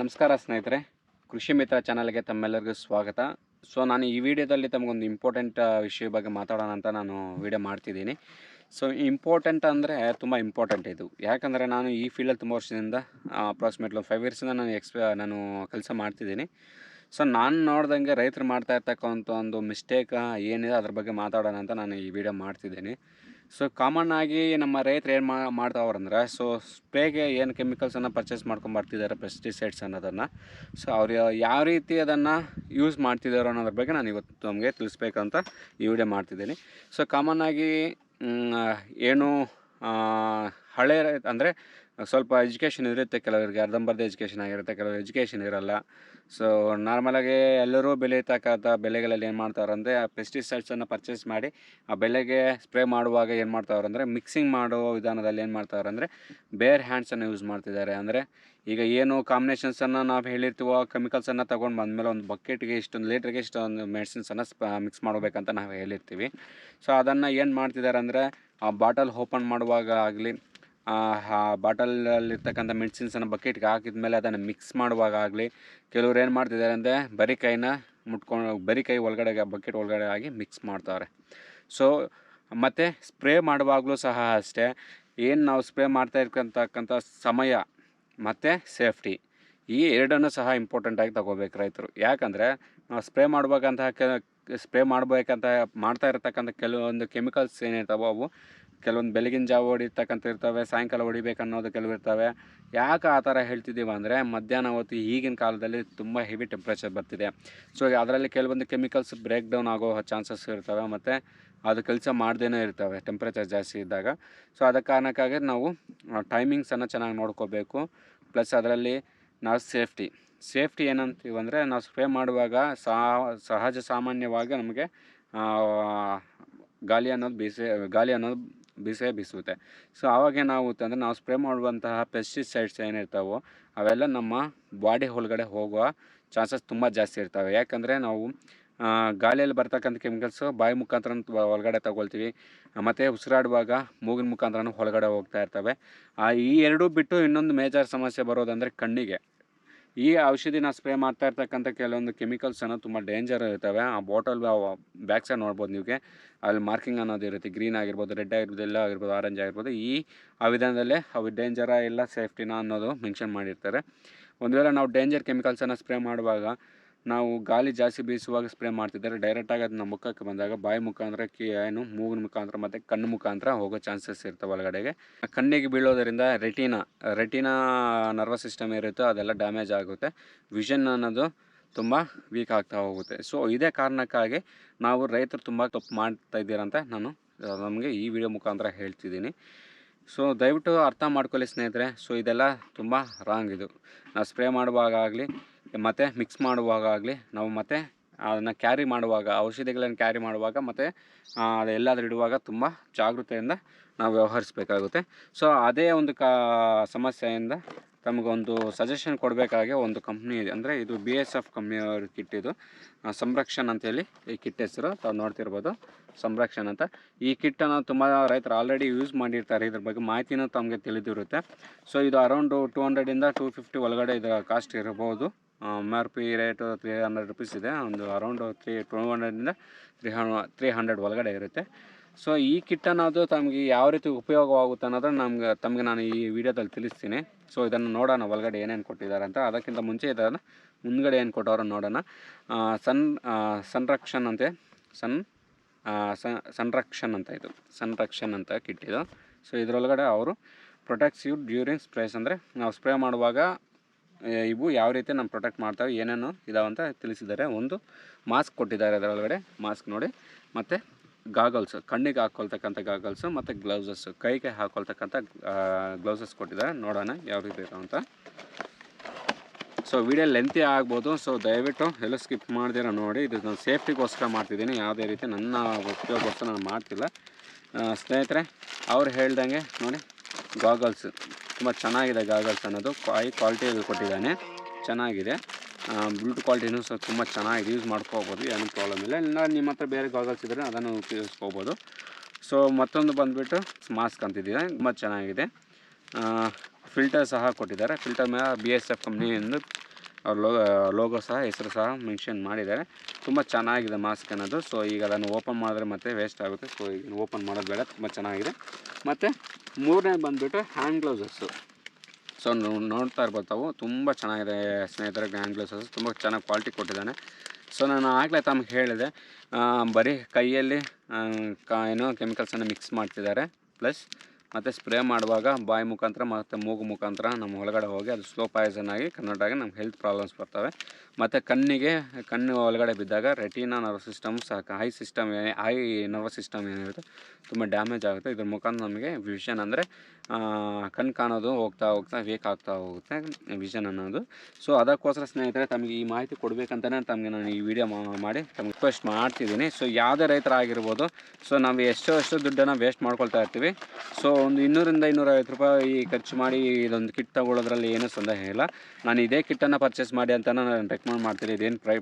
ನಮಸ್ಕಾರ ಸ್ನೇಹಿತರೆ, ಕೃಷಿ ಮಿತ್ರ ಚಾನಲ್ಗೆ ತಮ್ಮೆಲ್ಲರಿಗೂ ಸ್ವಾಗತ. ಸೊ ನಾನು ಈ ವಿಡಿಯೋದಲ್ಲಿ ತಮಗೊಂದು ಇಂಪಾರ್ಟೆಂಟ್ ವಿಷಯ ಬಗ್ಗೆ ಮಾತಾಡೋಣ ಅಂತ ನಾನು ವಿಡಿಯೋ ಮಾಡ್ತಿದ್ದೀನಿ. ಸೊ ಇಂಪಾರ್ಟೆಂಟ್ ಅಂದರೆ ತುಂಬ ಇಂಪಾರ್ಟೆಂಟ್ ಇದು. ಯಾಕಂದರೆ ನಾನು ಈ ಫೀಲ್ಡಲ್ಲಿ ತುಂಬ ವರ್ಷದಿಂದ ಅಪ್ರಾಕ್ಸಿಮೇಟ್ಲಿ ಫೈವ್ ಇಯರ್ಸಿಂದ ನಾನು ಎಕ್ಸ್ಪ ನಾನು ಕೆಲಸ ಮಾಡ್ತಿದ್ದೀನಿ. ಸೊ ನಾನು ನೋಡ್ದಂಗೆ ರೈತರು ಮಾಡ್ತಾ ಇರ್ತಕ್ಕಂಥ ಒಂದು ಮಿಸ್ಟೇಕ್ ಏನಿದೆ ಅದ್ರ ಬಗ್ಗೆ ಮಾತಾಡೋಣ ಅಂತ ನಾನು ಈ ವಿಡಿಯೋ ಮಾಡ್ತಿದ್ದೀನಿ. ಸೊ ಕಾಮನ್ ಆಗಿ ನಮ್ಮ ರೈತರು ಏನು ಮಾಡ್ತಾವ್ರಂದ್ರೆ ಸೊ ಸ್ಪ್ರೇಗೆ ಏನು ಕೆಮಿಕಲ್ಸನ್ನು ಪರ್ಚೇಸ್ ಮಾಡ್ಕೊಂಬರ್ತಿದ್ದಾರೆ ಪೆಸ್ಟಿಸೈಡ್ಸ್ ಅನ್ನೋದನ್ನು. ಸೊ ಅವ್ರು ಯಾವ ರೀತಿ ಅದನ್ನು ಯೂಸ್ ಮಾಡ್ತಿದ್ದಾರೆ ಅನ್ನೋದ್ರ ಬಗ್ಗೆ ನಾನು ಇವತ್ತು ನಮಗೆ ತಿಳಿಸ್ಬೇಕಂತ ಈ ವಿಡಿಯೋ ಮಾಡ್ತಿದ್ದೀನಿ. ಸೊ ಕಾಮನ್ ಆಗಿ ಏನು ಹಳೆ ಅಂದರೆ ಸ್ವಲ್ಪ ಎಜುಕೇಷನ್ ಇರುತ್ತೆ, ಕೆಲವರಿಗೆ ಅರ್ಧಂಬರ್ಧ ಎಜುಕೇಷನ್ ಆಗಿರುತ್ತೆ ಕೆಲವರು ಎಜುಕೇಷನ್ ಇರಲ್ಲ. ಸೊ ನಾರ್ಮಲಾಗಿ ಎಲ್ಲರೂ ಬೆಳೀತಕ್ಕಂಥ ಬೆಳೆಗಳಲ್ಲಿ ಏನು ಮಾಡ್ತಾವ್ರಂದರೆ ಆ ಪೆಸ್ಟಿಸೈಡ್ಸನ್ನು ಪರ್ಚೇಸ್ ಮಾಡಿ, ಆ ಬೆಳೆಗೆ ಸ್ಪ್ರೇ ಮಾಡುವಾಗ ಏನು ಮಾಡ್ತಾವ್ರಂದರೆ ಮಿಕ್ಸಿಂಗ್ ಮಾಡೋ ವಿಧಾನದಲ್ಲಿ ಏನು ಮಾಡ್ತಾವ್ರಂದರೆ ಬೇರ್ ಹ್ಯಾಂಡ್ಸನ್ನು ಯೂಸ್ ಮಾಡ್ತಿದ್ದಾರೆ. ಅಂದರೆ, ಈಗ ಏನು ಕಾಂಬಿನೇಷನ್ಸನ್ನು ನಾವು ಹೇಳಿರ್ತೀವೋ ಕೆಮಿಕಲ್ಸನ್ನು ತೊಗೊಂಡು ಬಂದಮೇಲೆ ಒಂದು ಬಕೆಟ್ಗೆ ಇಷ್ಟೊಂದು, ಲೀಟ್ರಿಗೆ ಇಷ್ಟೊಂದು ಮೆಡಿಸಿನ್ಸನ್ನು ಮಿಕ್ಸ್ ಮಾಡಬೇಕಂತ ನಾವು ಹೇಳಿರ್ತೀವಿ. ಸೊ ಅದನ್ನು ಏನು ಮಾಡ್ತಿದ್ದಾರೆ ಅಂದರೆ, ಆ ಬಾಟಲ್ ಓಪನ್ ಮಾಡುವಾಗ ಆಗಲಿ ಆ ಬಾಟಲಲ್ಲಿರ್ತಕ್ಕಂಥ ಮೆಡಿಸಿನ್ಸನ್ನು ಬಕೆಟ್ಗೆ ಹಾಕಿದ ಮೇಲೆ ಅದನ್ನು ಮಿಕ್ಸ್ ಮಾಡುವಾಗ ಆಗಲಿ ಕೆಲವ್ರು ಏನು ಮಾಡ್ತಿದ್ದಾರೆ ಅಂದರೆ ಬರಿ ಕೈನ ಮುಟ್ಕೊಂಡು ಬರಿ ಕೈ ಒಳಗಡೆ ಬಕೆಟ್ ಒಳಗಡೆ ಆಗಿ ಮಿಕ್ಸ್ ಮಾಡ್ತಾರೆ. ಸೊ ಮತ್ತು ಸ್ಪ್ರೇ ಮಾಡುವಾಗಲೂ ಸಹ ಅಷ್ಟೇ, ಏನು ನಾವು ಸ್ಪ್ರೇ ಮಾಡ್ತಾ ಇರ್ತಕ್ಕಂಥ ಸಮಯ ಮತ್ತು ಸೇಫ್ಟಿ ಈ ಎರಡನ್ನೂ ಸಹ ಇಂಪಾರ್ಟೆಂಟಾಗಿ ತಗೋಬೇಕು ರೈತರು. ಯಾಕಂದರೆ ನಾವು ಸ್ಪ್ರೇ ಮಾಡಬೇಕಂತಹ ಸ್ಪ್ರೇ ಮಾಡಬೇಕಂತ ಮಾಡ್ತಾ ಇರತಕ್ಕಂಥ ಕೆಲವೊಂದು ಕೆಮಿಕಲ್ಸ್ ಏನಿರ್ತಾವೋ ಅವು ಕೆಲವೊಂದು ಬೆಳಗಿನ ಜಾವ ಹೊಡಿತಕ್ಕಂಥ ಇರ್ತವೆ, ಸಾಯಂಕಾಲ ಹೊಡಿಬೇಕು ಅನ್ನೋದು ಕೆಲವು ಇರ್ತವೆ. ಯಾಕೆ ಆ ಥರ ಹೇಳ್ತಿದ್ದೀವಿ ಅಂದರೆ ಮಧ್ಯಾಹ್ನ ಹೊತ್ತು ಈಗಿನ ಕಾಲದಲ್ಲಿ ತುಂಬ ಹೆವಿ ಟೆಂಪ್ರೇಚರ್ ಬರ್ತಿದೆ. ಸೊ ಅದರಲ್ಲಿ ಕೆಲವೊಂದು ಕೆಮಿಕಲ್ಸ್ ಬ್ರೇಕ್ ಡೌನ್ ಆಗೋ ಚಾನ್ಸಸ್ ಇರ್ತವೆ ಮತ್ತು ಅದು ಕೆಲಸ ಮಾಡ್ದೇ ಇರ್ತವೆ ಟೆಂಪ್ರೇಚರ್ ಜಾಸ್ತಿ ಇದ್ದಾಗ. ಸೊ ಅದ ಕಾರಣಕ್ಕಾಗಿ ನಾವು ಟೈಮಿಂಗ್ಸನ್ನು ಚೆನ್ನಾಗಿ ನೋಡ್ಕೋಬೇಕು. ಪ್ಲಸ್ ಅದರಲ್ಲಿ ನಾವು ಸೇಫ್ಟಿ ಸೇಫ್ಟಿ ಏನಂತೀವಿ ಅಂದರೆ ನಾವು ಸ್ಪ್ರೇ ಮಾಡುವಾಗ ಸಹಜ ಸಾಮಾನ್ಯವಾಗಿ ನಮಗೆ ಗಾಳಿ ಅನ್ನೋದು ಬೀಸಿ, ಗಾಳಿ ಅನ್ನೋದು ಬೀಸೇ ಬಿಸುತ್ತೆ ಸೊ ಆವಾಗ ಏನಾಗುತ್ತೆ ಅಂದರೆ ನಾವು ಸ್ಪ್ರೇ ಮಾಡುವಂತಹ ಪೆಸ್ಟಿಸೈಡ್ಸ್ ಏನಿರ್ತಾವೋ, ಅವೆಲ್ಲ ನಮ್ಮ ಬಾಡಿ ಒಳಗಡೆ ಹೋಗುವ ಚಾನ್ಸಸ್ ತುಂಬ ಜಾಸ್ತಿ ಇರ್ತವೆ. ಯಾಕಂದರೆ ನಾವು ಗಾಳಿಯಲ್ಲಿ ಬರ್ತಕ್ಕಂಥ ಕೆಮಿಕಲ್ಸು ಬಾಯಿ ಮುಖಾಂತರ ಒಳಗಡೆ ತಗೊಳ್ತೀವಿ. ಮತ್ತು ಉಸಿರಾಡುವಾಗ ಮೂಗಿನ ಮುಖಾಂತರ ಒಳಗಡೆ ಹೋಗ್ತಾ ಇರ್ತವೆ. ಈ ಎರಡೂ ಬಿಟ್ಟು ಇನ್ನೊಂದು ಮೇಜರ್ ಸಮಸ್ಯೆ ಬರೋದಂದರೆ ಕಣ್ಣಿಗೆ. ಈ ಔಷಧಿನ ಸ್ಪ್ರೇ ಮಾಡ್ತಾ ಇರ್ತಕ್ಕಂಥ ಕೆಲವೊಂದು ಕೆಮಿಕಲ್ಸ್ ಕೆಮಿಕಲ್ಸನ್ನು ತುಂಬ ಡೇಂಜರ್ ಇರ್ತವೆ. ಆ ಬಾಟಲ್ ಬ್ಯಾಕ್ ಸೈಡ್ ನೋಡ್ಬೋದು ನೀವು ಅಲ್ಲಿ ಮಾರ್ಕಿಂಗ್ ಅನ್ನೋದು ಇರುತ್ತೆ. ಗ್ರೀನ್ ಆಗಿರ್ಬೋದು ರೆಡ್ ಆಗಿರ್ಬೋದು ಎಲ್ಲ ಆಗಿರ್ಬೋದು ಆರೆಂಜ್ ಆಗಿರ್ಬೋದು. ಈ ಆ ವಿಧಾನದಲ್ಲೇ ಅವು ಡೇಂಜರ ಇಲ್ಲ ಸೇಫ್ಟಿನ ಅನ್ನೋದು ಮೆನ್ಷನ್ ಮಾಡಿರ್ತಾರೆ. ಒಂದು ವೇಳೆ ನಾವು ಡೇಂಜರ್ ಕೆಮಿಕಲ್ಸನ್ನು ಸ್ಪ್ರೇ ಮಾಡುವಾಗ ನಾವು ಗಾಳಿ ಜಾಸ್ತಿ ಬೀಸುವಾಗ ಸ್ಪ್ರೇ ಮಾಡ್ತಿದ್ದಾರೆ. ಡೈರೆಕ್ಟಾಗಿ ಅದನ್ನ ಮುಖಕ್ಕೆ ಬಂದಾಗ ಬಾಯಿ ಮುಖಾಂತರ, ಕಿ, ಏನು, ಮೂಗಿನ ಮುಖಾಂತರ ಮತ್ತು ಕಣ್ಣು ಮುಖಾಂತರ ಹೋಗೋ ಚಾನ್ಸಸ್ ಇರ್ತವೆ ಒಳಗಡೆಗೆ. ಕಣ್ಣಿಗೆ ಬೀಳೋದರಿಂದ ರೆಟಿನಾ ರೆಟಿನಾ ನರ್ವಸ್ ಸಿಸ್ಟಮ್ ಇರುತ್ತೋ ಅದೆಲ್ಲ ಡ್ಯಾಮೇಜ್ ಆಗುತ್ತೆ. ವಿಷನ್ ಅನ್ನೋದು ತುಂಬ ವೀಕ್ ಆಗ್ತಾ ಹೋಗುತ್ತೆ. ಸೊ ಇದೇ ಕಾರಣಕ್ಕಾಗಿ ನಾವು ರೈತರು ತುಂಬ ತಪ್ಪು ಮಾಡ್ತಾ ಇದ್ದೀರಂತ ನಾನು ನಮಗೆ ಈ ವಿಡಿಯೋ ಮುಖಾಂತರ ಹೇಳ್ತಿದ್ದೀನಿ. ಸೊ ದಯವಿಟ್ಟು ಅರ್ಥ ಮಾಡ್ಕೊಳ್ಳಿ ಸ್ನೇಹಿತರೆ. ಸೊ ಇದೆಲ್ಲ ತುಂಬ ರಾಂಗ್ ಇದು. ನಾವು ಸ್ಪ್ರೇ ಮಾಡುವಾಗ ಆಗಲಿ ಮತ್ತು ಮಿಕ್ಸ್ ಮಾಡುವಾಗ ಆಗಲಿ ನಾವು ಮತ್ತೆ ಅದನ್ನು ಕ್ಯಾರಿ ಮಾಡುವಾಗ, ಔಷಧಿಗಳನ್ನು ಕ್ಯಾರಿ ಮಾಡುವಾಗ ಮತ್ತು ಎಲ್ಲಾದರೂ ಇಡುವಾಗ ತುಂಬ ಜಾಗೃತೆಯಿಂದ ನಾವು ವ್ಯವಹರಿಸಬೇಕಾಗುತ್ತೆ. ಸೊ ಅದೇ ಒಂದು ಕಾ, ಸಮಸ್ಯೆಯಿಂದ ತಮಗೊಂದು ಸಜೆಷನ್ ಕೊಡಬೇಕಾಗಿ ಒಂದು ಕಂಪ್ನಿ ಇದೆ. ಅಂದರೆ ಇದು ಬಿ ಎಸ್ ಎಫ್ ಕಂಪ್ನಿಯವ್ರ ಕಿಟ್ ಇದು. ಸಂರಕ್ಷಣ ಸಂರಕ್ಷಣ್ ಅಂತೇಳಿ ಈ ಕಿಟ್ ಹೆಸರು. ತಾವು ನೋಡ್ತಿರ್ಬೋದು. ಸಂರಕ್ಷಣ್ ಅಂತ. ಈ ಕಿಟ್ಟನ್ನು ತುಂಬ ರೈತರು ಆಲ್ರೆಡಿ ಯೂಸ್ ಮಾಡಿರ್ತಾರೆ. ಇದ್ರ ಬಗ್ಗೆ ಮಾಹಿತಿನೂ ತಮಗೆ ತಿಳಿದಿರುತ್ತೆ. ಸೊ ಇದು ಅರೌಂಡು ಟೂ ಹಂಡ್ರೆಡಿಂದ ಟೂ ಫಿಫ್ಟಿ ಒಳಗಡೆ ಇದರ ಕಾಸ್ಟ್ ಇರಬಹುದು M R P rate three hundred rupees ಇದೆ. ಒಂದು ಅರೌಂಡ್ ತ್ರೀ ಟೂ ಹಂಡ್ರೆಡಿಂದ ತ್ರೀ ಹಂಡ್ ತ್ರೀ ಹಂಡ್ರೆಡ್ ಒಳಗಡೆ ಇರುತ್ತೆ. ಸೊ ಈ ಕಿಟ್ ಅನ್ನೋದು ತಮಗೆ ಯಾವ ರೀತಿ ಉಪಯೋಗವಾಗುತ್ತೆ ಅನ್ನೋದನ್ನು ನಮ್ಗೆ ತಮಗೆ ನಾನು ಈ ವಿಡಿಯೋದಲ್ಲಿ ತಿಳಿಸ್ತೀನಿ. ಸೊ ಇದನ್ನು ನೋಡೋಣ ಒಳಗಡೆ ಏನೇನು ಕೊಟ್ಟಿದ್ದಾರೆ ಅಂತ. ಅದಕ್ಕಿಂತ ಮುಂಚೆ ಇದನ್ನು ಮುಂದ್ಗಡೆ ಏನು ಕೊಟ್ಟವ್ರ ನೋಡೋಣ. ಸನ್ ಸನ್ರಕ್ಷನ್ ಅಂತೆ. ಸನ್ ಆ, ಸ- ಸಂರಕ್ಷಣ್ ಅಂತ ಇದು. ಸಂರಕ್ಷಣ್ ಅಂತ ಕಿಟ್ ಇದು ಸೊ ಇದರೊಳಗಡೆ ಅವರು ಪ್ರೊಟೆಕ್ಟ್ಸ್ ಯು ಡ್ಯೂರಿಂಗ್ ಸ್ಪ್ರೇಸ್ ಅಂದರೆ ನಾವು ಸ್ಪ್ರೇ ಮಾಡುವಾಗ ಇವು ಯಾವ ರೀತಿ ನಮ್ಮ ಪ್ರೊಟೆಕ್ಟ್ ಮಾಡ್ತಾವೆ, ಏನೇನು ಇದಾವಂತ ತಿಳಿಸಿದ್ದಾರೆ. ಒಂದು ಮಾಸ್ಕ್ ಕೊಟ್ಟಿದ್ದಾರೆ ಅದರೊಳಗಡೆ. ಮಾಸ್ಕ್ ನೋಡಿ. ಮತ್ತು ಗಾಗಲ್ಸ್ ಕಣ್ಣಿಗೆ ಹಾಕ್ಕೊಳ್ತಕ್ಕಂಥ ಗಾಗಲ್ಸು ಮತ್ತು ಗ್ಲೌಸಸ್ ಕೈಗೆ ಹಾಕ್ಕೊಳ್ತಕ್ಕಂಥ ಗ್ಲೌಸಸ್ ಕೊಟ್ಟಿದ್ದಾರೆ. ನೋಡೋಣ ಯಾವ ರೀತಿ ಅಂತ. ಸೊ ವಿಡಿಯೋ ಲೆಂತಿ ಆಗ್ಬೋದು. ಸೊ ದಯವಿಟ್ಟು ಎಲ್ಲೂ ಸ್ಕಿಪ್ ಮಾಡ್ದಿರ ನೋಡಿ. ಇದು ನಾನು ಸೇಫ್ಟಿಗೋಸ್ಕರ ಮಾಡ್ತಿದ್ದೀನಿ. ಯಾವುದೇ ರೀತಿ ನನ್ನ ಉಪಯೋಗಕ್ಕೋಸ್ಕರ ನಾನು ಮಾಡ್ತಿಲ್ಲ. ಸ್ನೇಹಿತರೆ, ಅವ್ರು ಹೇಳ್ದಂಗೆ ನೋಡಿ ಗಾಗಲ್ಸ್ ತುಂಬ ಚೆನ್ನಾಗಿದೆ ಗಾಗಲ್ಸ್ ಅನ್ನೋದು. ಹೈ ಕ್ವಾಲಿಟಿಯಲ್ಲಿ ಕೊಟ್ಟಿದ್ದಾನೆ. ಚೆನ್ನಾಗಿದೆ. ಬ್ಲೂಟ್ ಕ್ವಾಲಿಟಿನೂ ಸಹ ತುಂಬ ಚೆನ್ನಾಗಿದೆ. ಯೂಸ್ ಮಾಡ್ಕೋಬೋದು. ಏನೂ ಪ್ರಾಬ್ಲಮ್ ಇಲ್ಲ. ಇಲ್ಲ, ನಿಮ್ಮ ಹತ್ರ ಬೇರೆ ಗಾಗಲ್ಸ್ ಇದ್ದರೆ ಅದನ್ನು ಉಪಯೋಗಿಸ್ಕೋಬೋದು. ಸೊ, ಮತ್ತೊಂದು ಬಂದುಬಿಟ್ಟು ಮಾಸ್ಕ್ ಅಂತಿದ್ದೀರಾ. ತುಂಬ ಚೆನ್ನಾಗಿದೆ. ಫಿಲ್ಟರ್ ಸಹ ಕೊಟ್ಟಿದ್ದಾರೆ. ಫಿಲ್ಟರ್ ಮೇಲೆ ಬಿ ಎಸ್ ಎಫ್ ಕಂಪ್ನಿಯಿಂದ ಅವ್ರ ಲೋಗೋ ಲೋಗೋ ಸಹ, ಹೆಸರು ಸಹ ಮೆನ್ಷನ್ ಮಾಡಿದ್ದಾರೆ. ತುಂಬ ಚೆನ್ನಾಗಿದೆ ಮಾಸ್ಕ್ ಅನ್ನೋದು. ಸೊ, ಈಗ ಅದನ್ನು ಓಪನ್ ಮಾಡಿದ್ರೆ ಮತ್ತೆ ವೇಸ್ಟ್ ಆಗುತ್ತೆ. ಸೊ, ಈಗ ಓಪನ್ ಮಾಡೋದು ಬೇಡ. ತುಂಬ ಚೆನ್ನಾಗಿದೆ. ಮತ್ತು ಮೂರನೇ ಬಂದುಬಿಟ್ಟು ಹ್ಯಾಂಡ್ ಗ್ಲೌಸಸ್ಸು ಸೊ ನೋಡ್ತಾ ಇರ್ಬೋದು ತಾವು. ತುಂಬ ಚೆನ್ನಾಗಿದೆ ಸ್ನೇಹಿತರೆ ಹ್ಯಾಂಡ್ ಗ್ಲೌಸಸ್ ತುಂಬ ಚೆನ್ನಾಗಿ ಕ್ವಾಲಿಟಿ ಕೊಟ್ಟಿದ್ದಾನೆ. ಸೊ ನಾನು ಆಗಲೇ ತಮಗೆ ಹೇಳಿದೆ. ಬರೀ ಕೈಯಲ್ಲಿ ಏನೋ ಕೆಮಿಕಲ್ಸನ್ನು ಮಿಕ್ಸ್ ಮಾಡ್ತಿದ್ದಾರೆ. ಪ್ಲಸ್ ಮತ್ತು ಸ್ಪ್ರೇ ಮಾಡುವಾಗ ಬಾಯಿ ಮುಖಾಂತರ ಮತ್ತು ಮೂಗು ಮುಖಾಂತರ ನಮ್ಮ ಒಳಗಡೆ ಹೋಗಿ ಅದು ಸ್ಲೋ ಪಾಯ್ಸನ್ ಆಗಿ ಆಗಿ ನಮ್ಗೆ ಹೆಲ್ತ್ ಪ್ರಾಬ್ಲಮ್ಸ್ ಬರ್ತವೆ. ಮತ್ತು ಕಣ್ಣಿಗೆ, ಕಣ್ಣು ಒಳಗಡೆ ಬಿದ್ದಾಗ ರೆಟಿನಾ ನರ್ವಸ್ ಸಿಸ್ಟಮ್ ಸಹ high system high nervous system ಏನಿರುತ್ತೆ ತುಂಬ ಡ್ಯಾಮೇಜ್ ಆಗುತ್ತೆ. ಇದ್ರ ಮುಖಾಂತರ ನಮಗೆ ವಿಷನ್ ಅಂದರೆ ಕಣ್ಣು ಕಾಣೋದು, ಹೋಗ್ತಾ ಹೋಗ್ತಾ ವೀಕ್ ಆಗ್ತಾ ಹೋಗುತ್ತೆ ವಿಷನ್ ಅನ್ನೋದು. ಸೊ ಅದಕ್ಕೋಸ್ಕರ ಸ್ನೇಹಿತರೆ, ತಮಗೆ ಈ ಮಾಹಿತಿ ಕೊಡಬೇಕಂತಲೇ ತಮಗೆ ನಾನು ಈ ವಿಡಿಯೋ ಮಾಡಿ ತಮಗೆ ರಿಕ್ವೆಸ್ಟ್ ಮಾಡ್ತಿದ್ದೀನಿ. ಸೊ ಯಾವುದೇ ರೈತರಾಗಿರ್ಬೋದು ಸೊ ನಾವು ಎಷ್ಟೋ ಎಷ್ಟೋ ದುಡ್ಡನ್ನು ವೇಸ್ಟ್ ಮಾಡ್ಕೊಳ್ತಾ ಇರ್ತೀವಿ. ಸೊ ಒಂದು ಇನ್ನೂರಿಂದ ಇನ್ನೂರೈವತ್ತು ರೂಪಾಯಿ ಖರ್ಚು ಮಾಡಿ ಇದೊಂದು ಕಿಟ್ ತಗೊಳ್ಳೋದ್ರಲ್ಲಿ ಏನೂ ಸಂದೇಹ ಇಲ್ಲ. ನಾನು ಇದೇ ಕಿಟ್ಟನ್ನು ಪರ್ಚೇಸ್ ಮಾಡಿ ಅಂತ ನಾನು ರೆಕಮೆಂಡ್ ಮಾಡ್ತೀನಿ ಇದೇನು ಪ್ರೈ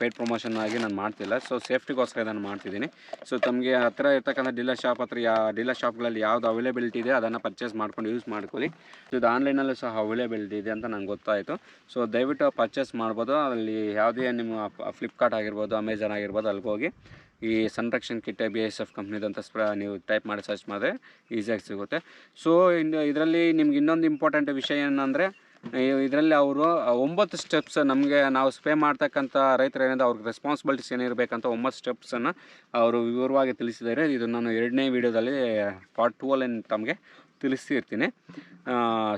ಪೇಡ್ ಪ್ರಮೋಷನ್ ಆಗಿ ನಾನು ಮಾಡ್ತಿಲ್ಲ. ಸೊ ಸೇಫ್ಟಿಗೋಸ್ಕರ ಇದನ್ನು ಮಾಡ್ತಿದ್ದೀನಿ. ಸೊ ತಮಗೆ ಹತ್ತಿರ ಇರ್ತಕ್ಕಂಥ ಡೀಲರ್ ಶಾಪ್ ಹತ್ರ ಯಾ ಡೀಲರ್ ಶಾಪ್ಗಳಲ್ಲಿ ಯಾವುದು ಅವೈಲೇಬಿಲಿಟಿ ಇದೆ ಅದನ್ನು ಪರ್ಚೇಸ್ ಮಾಡ್ಕೊಂಡು ಯೂಸ್ ಮಾಡ್ಕೊಳ್ಳಿ. ಇದು ಆನ್ಲೈನಲ್ಲೂ ಸಹ ಅವೈಲೇಬಿಲಿಟಿ ಇದೆ ಅಂತ ನಂಗೆ ಗೊತ್ತಾಯಿತು. ಸೊ ದಯವಿಟ್ಟು ಪರ್ಚೇಸ್ ಮಾಡ್ಬೋದು. ಅಲ್ಲಿ ಯಾವುದೇ ನಿಮ್ಮ ಫ್ಲಿಪ್ಕಾರ್ಟ್ ಆಗಿರ್ಬೋದು ಅಮೆಝಾನ್ ಆಗಿರ್ಬೋದು ಅಲ್ಲಿಗೆ ಹೋಗಿ ಈ ಸಂರಕ್ಷಣ ಕಿಟ್ ಬಿ ಎಸ್ ಎಫ್ ಕಂಪ್ನಿದಂತ ಸ್ಪ್ರ ನೀವು ಟೈಪ್ ಮಾಡಿ ಸರ್ಚ್ ಮಾಡಿದ್ರೆ ಈಸಿಯಾಗಿ ಸಿಗುತ್ತೆ. ಸೊ ಇದರಲ್ಲಿ ನಿಮ್ಗೆ ಇನ್ನೊಂದು ಇಂಪಾರ್ಟೆಂಟ್ ವಿಷಯ ಏನಂದರೆ ಇದರಲ್ಲಿ ಅವರು ಒಂಬತ್ತು ಸ್ಟೆಪ್ಸ್ ನಮಗೆ ನಾವು ಸ್ಪ್ರೇ ಮಾಡ್ತಕ್ಕಂಥ ರೈತರು ಏನಿದೆ, ಅವ್ರಿಗೆ ರೆಸ್ಪಾನ್ಸಿಬಿಲಿಟೀಸ್ ಏನಿರಬೇಕಂತ ಒಂಬತ್ತು ಸ್ಟೆಪ್ಸನ್ನು ಅವರು ವಿವರವಾಗಿ ತಿಳಿಸಿದ್ದಾರೆ. ಇದು ನಾನು ಎರಡನೇ ವೀಡಿಯೋದಲ್ಲಿ ಪಾರ್ಟ್ ಟೂ ಅಲ್ಲಿ ತಮಗೆ ತಿಳಿಸಿರ್ತೀನಿ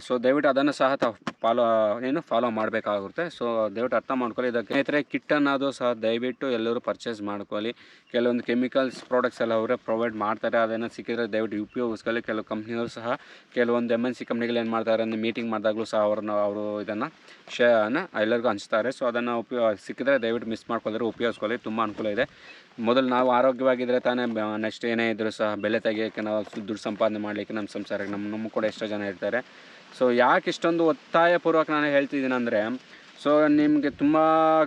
ಸೊ ದಯವಿಟ್ಟು ಅದನ್ನು ಸಹ ಫಾಲೋ ಏನು ಫಾಲೋ ಮಾಡಬೇಕಾಗುತ್ತೆ. ಸೊ ದಯವಿಟ್ಟು ಅರ್ಥ ಮಾಡ್ಕೊಳ್ಳಿ. ಇದಕ್ಕೆ ಸ್ನೇಹಿತರೆ ಕಿಟ್ ಅನ್ನೋದು ಸಹ ದಯವಿಟ್ಟು ಎಲ್ಲರೂ ಪರ್ಚೇಸ್ ಮಾಡ್ಕೊಳ್ಳಿ. ಕೆಲವೊಂದು ಕೆಮಿಕಲ್ಸ್ ಪ್ರಾಡಕ್ಟ್ಸ್ ಎಲ್ಲ ಅವರೇ ಪ್ರೊವೈಡ್ ಮಾಡ್ತಾರೆ. ಅದನ್ನು ಸಿಕ್ಕಿದ್ರೆ ದಯವಿಟ್ಟು ಉಪಯೋಗಿಸ್ಕೊಳ್ಳಿ. ಕೆಲವು ಕಂಪ್ನಿಗಳು ಸಹ ಕೆಲವೊಂದು ಎಂ ಎನ್ ಸಿ ಕಂಪ್ನಿಗಳು ಏನು ಮಾಡ್ತಾರೆ, ಅಂದರೆ ಮೀಟಿಂಗ್ ಮಾಡಿದಾಗಲೂ ಸಹ ಅವ್ರನ್ನ, ಅವರು ಇದನ್ನು ಶೇನ ಎಲ್ಲರಿಗೂ ಹಂಚ್ತಾರೆ. ಸೊ ಅದನ್ನು ಉಪಯೋಗ ಸಿಕ್ಕಿದ್ರೆ ದಯವಿಟ್ಟು ಮಿಸ್ ಮಾಡ್ಕೊಳ್ಳಿದ್ರೆ ಉಪಯೋಗಿಸ್ಕೊಳ್ಳಿ. ತುಂಬ ಅನುಕೂಲ ಇದೆ. ಮೊದಲು ನಾವು ಆರೋಗ್ಯವಾಗಿದ್ದರೆ ತಾನೇ ನೆಕ್ಸ್ಟ್ ಏನೇ ಇದ್ದರೂ ಸಹ ಬೆಲೆ ತೆಗಿಯೋಕ್ಕೆ ನಾವು ದುಡ್ಡು ಸಂಪಾದನೆ ಮಾಡಲಿಕ್ಕೆ ನಮ್ಮ ಸಂಸಾರಕ್ಕೆ ನಮ್ಮ ನಮ್ಮ ಕೂಡ ಎಷ್ಟೋ ಜನ ಇರ್ತಾರೆ. ಸೊ ಯಾಕೆ ಇಷ್ಟೊಂದು ಒತ್ತಾಯಪೂರ್ವಕ ನಾನು ಹೇಳ್ತಿದ್ದೀನಿ ಅಂದರೆ ಸೊ ನಿಮಗೆ ತುಂಬ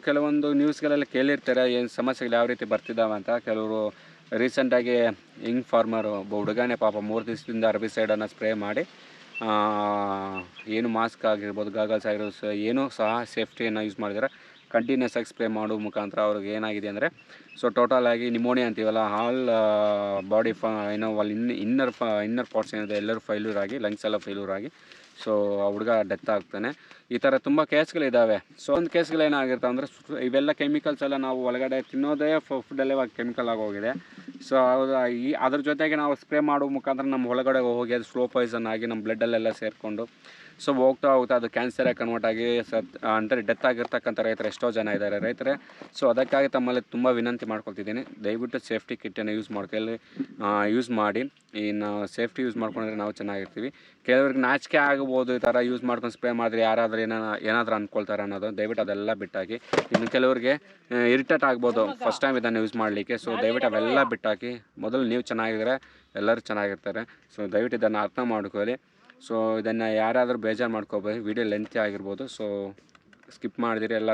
ಕೆಲವೊಂದು ನ್ಯೂಸ್ಗಳೆಲ್ಲ ಕೇಳಿರ್ತಾರೆ, ಏನು ಸಮಸ್ಯೆಗಳು ಯಾವ ರೀತಿ ಬರ್ತಿದ್ದಾವೆ ಅಂತ. ಕೆಲವರು ರೀಸೆಂಟಾಗಿ ಹಿಂಗ್ ಫಾರ್ಮರು ಒಬ್ಬ ಹುಡುಗನೇ ಪಾಪ ಮೂರು ದಿವಸದಿಂದ ಅರಬಿ ಸೈಡನ್ನು ಸ್ಪ್ರೇ ಮಾಡಿ ಏನು ಮಾಸ್ಕ್ ಆಗಿರ್ಬೋದು ಗಾಗಲ್ಸ್ ಆಗಿರ್ಬೋದು ಏನೂ ಸಹ ಸೇಫ್ಟಿಯನ್ನು ಯೂಸ್ ಮಾಡಿದ್ದಾರೆ ಕಂಟಿನ್ಯೂಸ್ ಆಗಿ ಸ್ಪ್ರೇ ಮಾಡೋ ಮುಖಾಂತರ ಅವ್ರಿಗೆ ಏನಾಗಿದೆ ಅಂದರೆ ಸೊ ಟೋಟಲ್ ಆಗಿ ನಿಮೋನಿಯಾ ಅಂತೀವಲ್ಲ ಆಲ್ ಬಾಡಿ ಫ ಏನೋ ಅಲ್ಲಿ ಇನ್ ಇನ್ನರ್ ಫ ಇನ್ನರ್ ಪಾರ್ಟ್ಸ್ ಏನಿದೆ, ಎಲ್ಲರೂ ಫೈಲ್ಯೂರ್ ಆಗಿ ಲಂಗ್ಸ್ ಎಲ್ಲ ಫೈಲ್ಯೂರ್ ಆಗಿ ಸೊ ಆ ಹುಡುಗ ಡೆತ್ ಆಗ್ತಾನೆ. ಈ ಥರ ತುಂಬ ಕೇಸ್ಗಳಿದ್ದಾವೆ ಸೊ ಒಂದು ಕೇಸ್ಗಳು ಏನಾಗಿರ್ತವೆ ಅಂದರೆ, ಇವೆಲ್ಲ ಕೆಮಿಕಲ್ಸ್ ಎಲ್ಲ ನಾವು ಒಳಗಡೆ ತಿನ್ನೋದೇ ಫುಡ್ಡಲ್ಲೇ ಇವಾಗ ಕೆಮಿಕಲ್ ಆಗೋಗಿದೆ ಸೊ ಅದು ಈ, ಅದ್ರ ಜೊತೆಗೆ ನಾವು ಸ್ಪ್ರೇ ಮಾಡೋ ಮುಖಾಂತರ ನಮ್ಮ ಒಳಗಡೆ ಹೋಗಿ, ಅದು ಸ್ಲೋ ಪಾಯ್ಸನ್ ಆಗಿ, ನಮ್ಮ ಬ್ಲಡ್ಡಲ್ಲೆಲ್ಲ ಸೇರಿಕೊಂಡು ಸೊ ಹೋಗ್ತಾ ಹೋಗ್ತಾ ಅದು ಕ್ಯಾನ್ಸರೇ ಕನ್ವರ್ಟ್ ಆಗಿ ಸತ್ ಅಂದರೆ ಡೆತ್ ಆಗಿರ್ತಕ್ಕಂಥ ರೈತರು ಎಷ್ಟೋ ಜನ ಇದ್ದಾರೆ ರೈತರೇ. ಸೊ ಅದಕ್ಕಾಗಿ ತಮ್ಮಲ್ಲಿ ತುಂಬ ವಿನಂತಿ ಮಾಡ್ಕೊಳ್ತಿದ್ದೀನಿ. ದಯವಿಟ್ಟು ಸೇಫ್ಟಿ ಕಿಟ್ಟನ್ನು ಯೂಸ್ ಮಾಡ್ಕೊಳ್ಳಿ ಯೂಸ್ ಮಾಡಿ. ಇನ್ನು ಸೇಫ್ಟಿ ಯೂಸ್ ಮಾಡ್ಕೊಂಡ್ರೆ ನಾವು ಚೆನ್ನಾಗಿರ್ತೀವಿ. ಕೆಲವ್ರಿಗೆ ನಾಚಿಕೆ ಆಗ್ಬೋದು ಈ ಥರ ಯೂಸ್ ಮಾಡ್ಕೊಂಡು ಸ್ಪ್ರೇ ಮಾಡಿದ್ರೆ ಯಾರಾದರೂ ಏನೋ ಏನಾದರೂ ಅಂದ್ಕೊಳ್ತಾರೆ ಅನ್ನೋದು. ದಯವಿಟ್ಟು ಅದೆಲ್ಲ ಬಿಟ್ಟಾಕಿ. ಇನ್ನು ಕೆಲವರಿಗೆ ಇರಿಟೇಟ್ ಆಗ್ಬೋದು. ಫಸ್ಟ್ ಟೈಮ್ ಇದನ್ನು ಯೂಸ್ ಮಾಡಲಿಕ್ಕೆ. ಸೊ ದಯವಿಟ್ಟು ಅವೆಲ್ಲ ಬಿಟ್ಟಾಕಿ. ಮೊದಲು ನೀವು ಚೆನ್ನಾಗಿದ್ರೆ ಎಲ್ಲರೂ ಚೆನ್ನಾಗಿರ್ತಾರೆ. ಸೊ ದಯವಿಟ್ಟು ಇದನ್ನು ಅರ್ಥ ಮಾಡ್ಕೊಳ್ಳಿ. ಸೊ ಇದನ್ನು ಯಾರಾದರೂ ಬೇಜಾರು ಮಾಡ್ಕೋಬೋದು ವಿಡಿಯೋ ಲೆಂತಿ ಆಗಿರ್ಬೋದು. ಸೊ ಸ್ಕಿಪ್ ಮಾಡಿದಿರಿ, ಎಲ್ಲ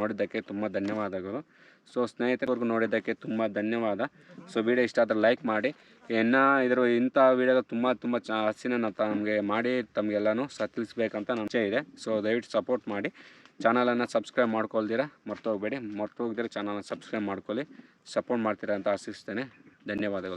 ನೋಡಿದ್ದಕ್ಕೆ ತುಂಬ ಧನ್ಯವಾದಗಳು. ಸೊ ಸ್ನೇಹಿತರಿಗೂ ನೋಡಿದ್ದಕ್ಕೆ ತುಂಬ ಧನ್ಯವಾದ. ಸೊ ವಿಡಿಯೋ ಇಷ್ಟ ಆದರೆ ಲೈಕ್ ಮಾಡಿ. ಇನ್ನು ಇದ್ರ, ಇಂಥ ವಿಡಿಯೋ ತುಂಬ ತುಂಬ ಚ, ಹಸಿನ ನಮಗೆ ಮಾಡಿ, ತಮಗೆಲ್ಲನೂ ಸಹ ತಿಳಿಸ್ಬೇಕಂತ ನನ್ನ ಇದೆ. ಸೊ ದಯವಿಟ್ಟು ಸಪೋರ್ಟ್ ಮಾಡಿ. ಚಾನಲನ್ನು ಸಬ್ಸ್ಕ್ರೈಬ್ ಮಾಡ್ಕೊಳ್ದಿರ ಮರ್ತೋಗ್ಬೇಡಿ. ಮರ್ತೋಗ್ದಿರ ಚಾನಲನ್ನು ಸಬ್ಸ್ಕ್ರೈಬ್ ಮಾಡ್ಕೊಳ್ಳಿ. ಸಪೋರ್ಟ್ ಮಾಡ್ತೀರಾ ಅಂತ ಆಶಿಸ್ತೇನೆ. ಧನ್ಯವಾದಗಳು.